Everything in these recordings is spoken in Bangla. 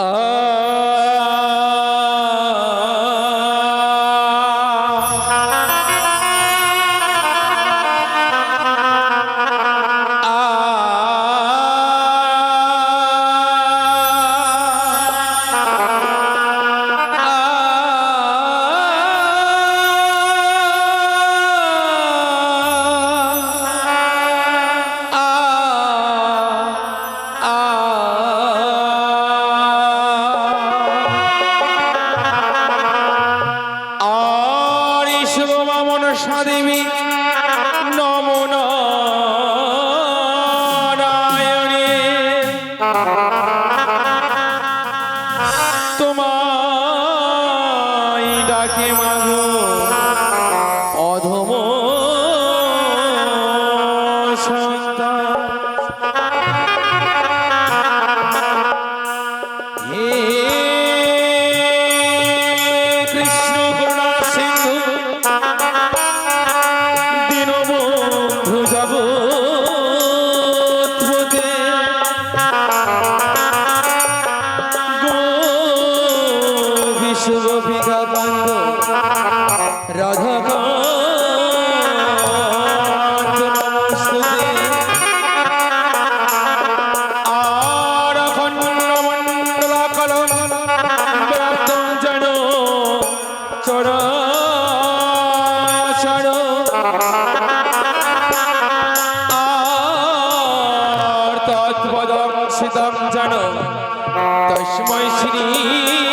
Oh. কান্ত রাধা সীতাম জানো তস্ময় শ্রী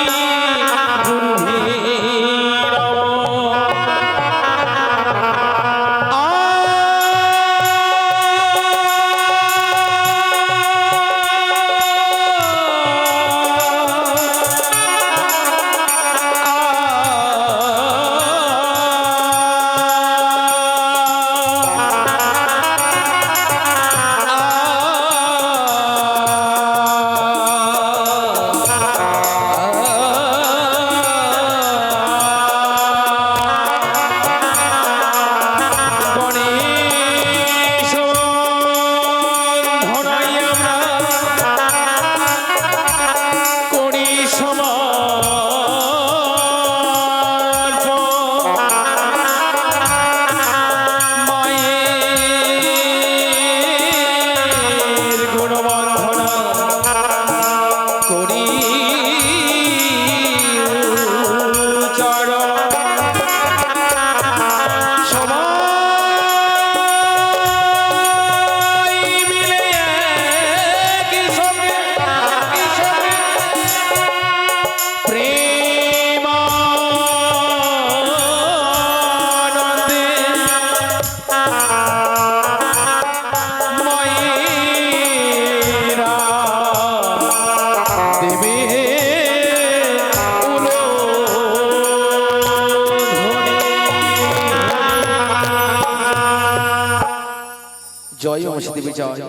বসে দেবে জয়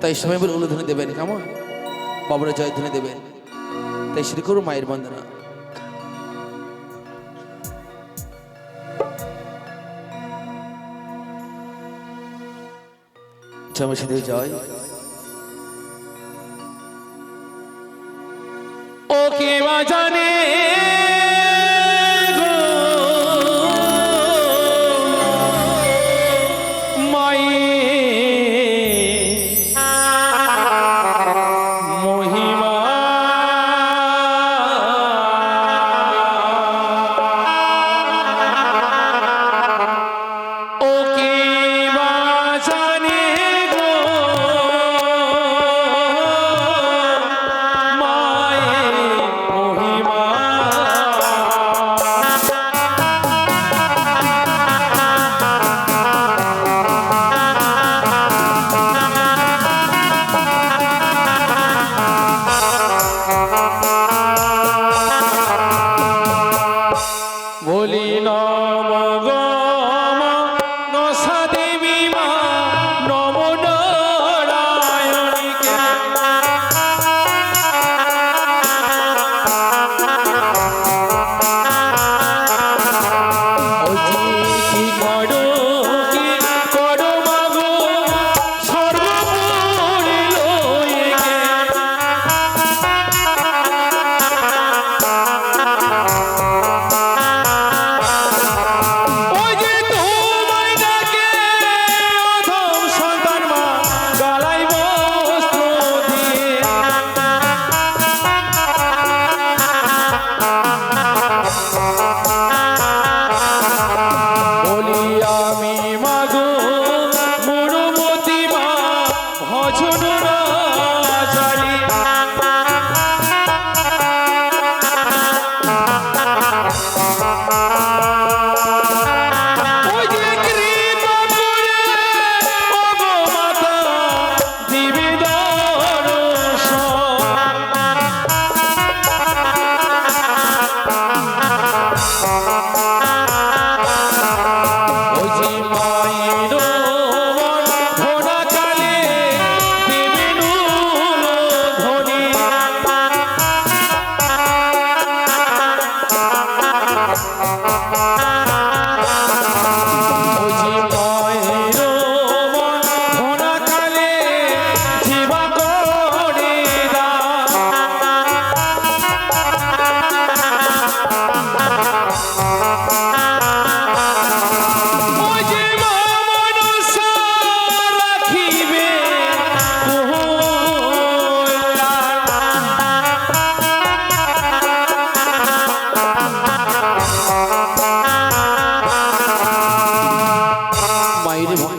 তাই সবাই বলে উলুধ্বনি দেবেন, কেমন? বাবুরা জয় ধ্বনি দেবেন। তাই শ্রী করু মায়ের বন্দনা। জমশেদের জয়। ওকে বাজান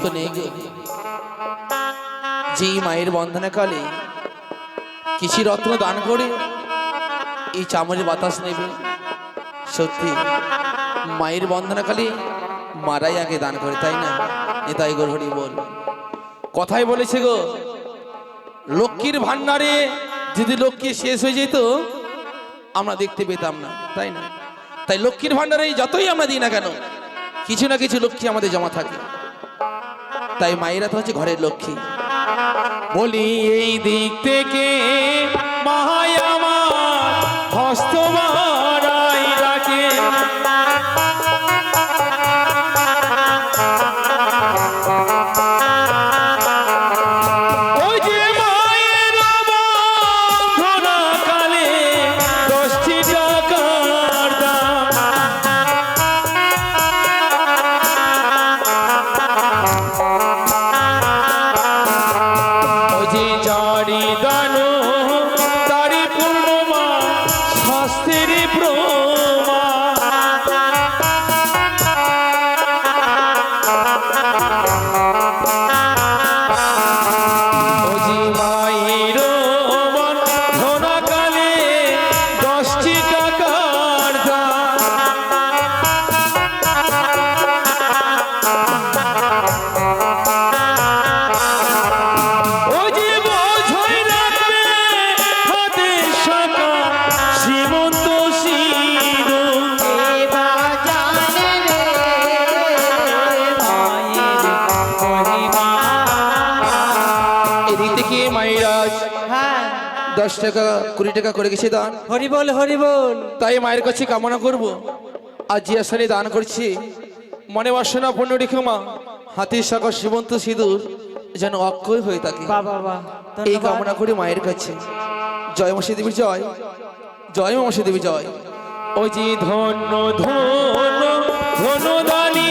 তো নেই যেই মায়ের বন্ধনাকালে কৃষি রত্ন দান করে এই চামড়ে বাতাস নেবে, সত্যি মায়ের বন্ধনাকালে মারাই আগে দান করে, তাই না? এটাই গর্ভরি বল। কথাই বলেছে গো, লক্ষ্মীর ভান্ডারে যদি লক্ষ্মী শেষ হয়ে যেত, আমরা দেখতে পেতাম না, তাই না? তাই লক্ষ্মীর ভান্ডারে যতই আমরা দিই না কেন, কিছু না কিছু লক্ষ্মী আমাদের জমা থাকে। তাই মায়েরা তো হচ্ছে ঘরের লক্ষ্মী। বলি এই দিক থেকে মাহাই দশ টাকা কুড়ি টাকা করে গেছি দান। হরি বল হরি বল। তাই মায়ের কাছে কামনা করব। আজ যে আসলে দান করছি মনে বাসনা পূর্ণ রেখে মা। হাতির শাখা সীমন্ত সিঁদুর যেন অক্ষয় হয়ে থাকে। বাবা বাবা এই কামনা করি মায়ের কাছে। জয় মশি দেবী জয়। জয় মশি দেবী জয়। ওই যে ধন্য ধন্য ধন্য দানি।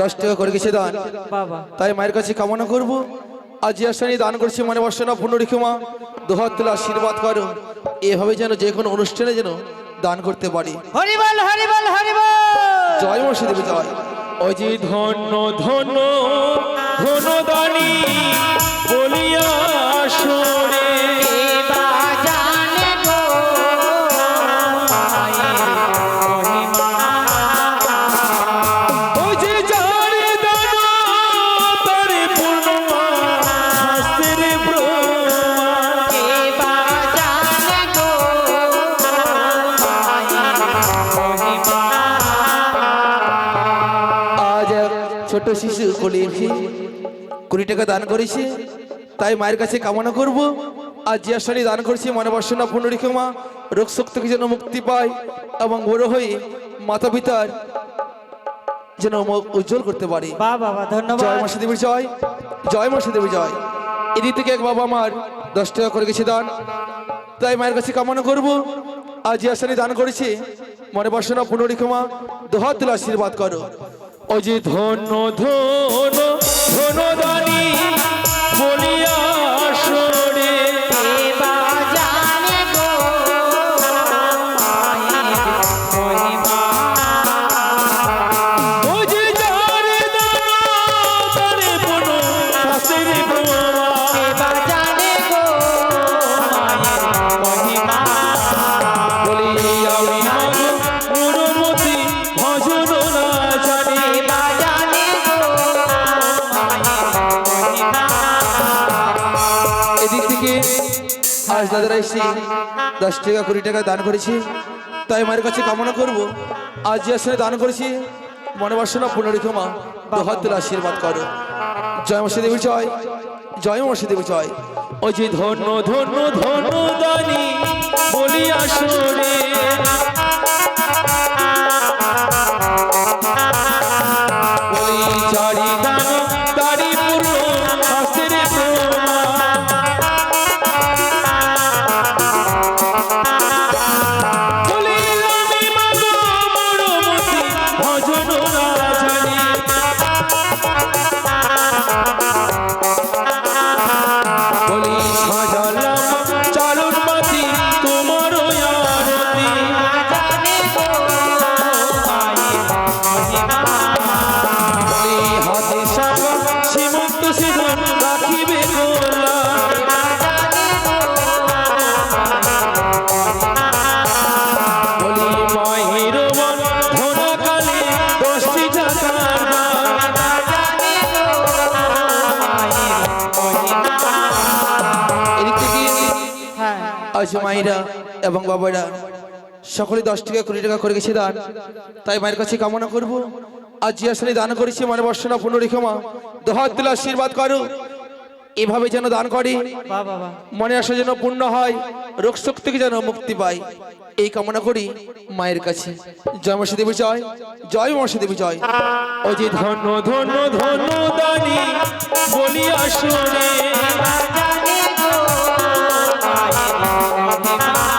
দশ টাকা করে গেছে দান। বাবা। তাই মায়ের কাছে কামনা করব। আজ যে আসানি দান করছি মনে বাসনা পূর্ণ রেখে মা। দোহাত তুলে আশীর্বাদ করো। এভাবে যেন যে কোনো অনুষ্ঠানে যেন দান করতে পারি। হরি বল হরি বল হরি বল জয় মসি দেবী জয়। ওই যে ধন্য ধন্য ধন্য দানি বলিয়া এসে কুড়ি টাকা দান করেছি তাই মায়ের কাছে কামনা করব। আর যে আসলে দান করছি মনে বাসনা পূর্ণ রেখে মা রোগ শক্তি থেকে যেন মুক্তি পায় এবং বড় হয়ে মাতা পিতার যেন মুখ উজ্জ্বল করতে পারে। জয় মাসি দেবীর জয়। জয় মাসি দেবী জয়। এদিক থেকে এক বাবা আমার দশ টাকা করে গেছে দান তাই মায়ের কাছে কামনা করব। আজ যে আসলে দান করেছে মনে বাসনা পুনরিকমা দোহাত আশীর্বাদ করো। ওই যে ধন্য ধন ধন্য দ্বারা এসে দশ টাকা, কুড়ি টাকা দান করেছি। তাই মায়ের কাছে কামনা করব। আজ যে আসলে দান করেছি, মনে বাসনা পুনরিক মা হাত আশীর্বাদ করো। জয় মশি দেবী জয় জয় মশি দেবী জয়। ওই যে ধন্য ধন্য ধন্য দানি, বলি আসরে আজ মায়েরা এবং বাবারা সকলে দশ টাকা কুড়ি টাকা করে গেছে দান তাই মায়ের কাছে কামনা করব আজ যে আসলে দান করেছি মানে বর্ষনা পুনরিক মা দহাত তুলে আশীর্বাদ করো এভাবে যেন দান করে মনে আসা যেন পূর্ণ হয় রোগ শোক থেকে যেন মুক্তি পায় এই কামনা করি মায়ের কাছে জয় মসি দেবী জয় জয় মসি দেবী জয় ওই যে ধন্য ধন্য ধন্য দানি বলি আসরে বলি